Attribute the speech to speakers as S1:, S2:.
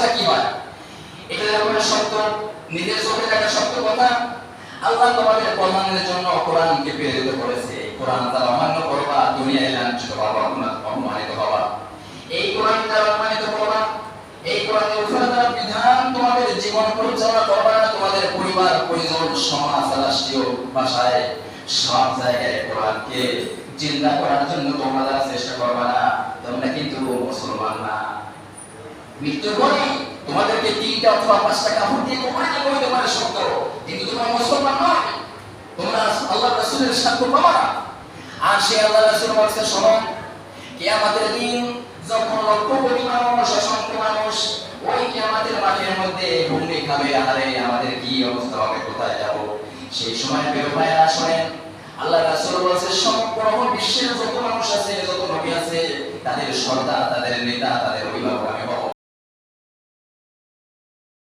S1: অবস্থা কি হয়? এটা যখন সত্য নিজের চোখে দেখা সত্য কথা, আল্লাহ তোমাদের কল্যাণের জন্য কোরআনকে প্রেরিত করেছে। কোরআন তারা অমান্য করবা দুনিয়ায় লাঞ্ছিত হবা অপমানিত হবা এই কোরআন তারা অপমানিত করবা এই কোরআনের উপরে বিধান তোমাদের জীবন পরিচালনা করবা তোমাদের পরিবার, পরিজন, সমাজ, রাষ্ট্রীয় ভাষায় সব জায়গায় কোরআনকে জিন্দা করার জন্য তোমরা চেষ্টা করবা না তোমরা কিন্তু মুসলমান না মৃত্যুর পরে তোমাদেরকে তিনটা অথবা পাঁচটা কাপড় দিয়ে তোমার জীবনে তোমার সত্য কিন্তু তোমরা মুসলমান নয়। তোমরা আল্লাহ রাসূলের সাক্ষ্য পাবা আর সে আল্লাহ রাসূল বলছে শোনো কিয়ামতের দিন যখন লক্ষ কোটি মানুষ, অসংখ্য মানুষ ওই কিয়ামতের মাঠের মধ্যে হুমড়ি খাবে আরে আমাদের কি অবস্থা হবে, কোথায় যাব? সেই সময় ভাই আসেন আল্লাহ রাসূল বলছে সম্পূর্ণ বিশ্বের যত মানুষ আছে, যত নবী আছে, তাদের সর্দার, তাদের নেতা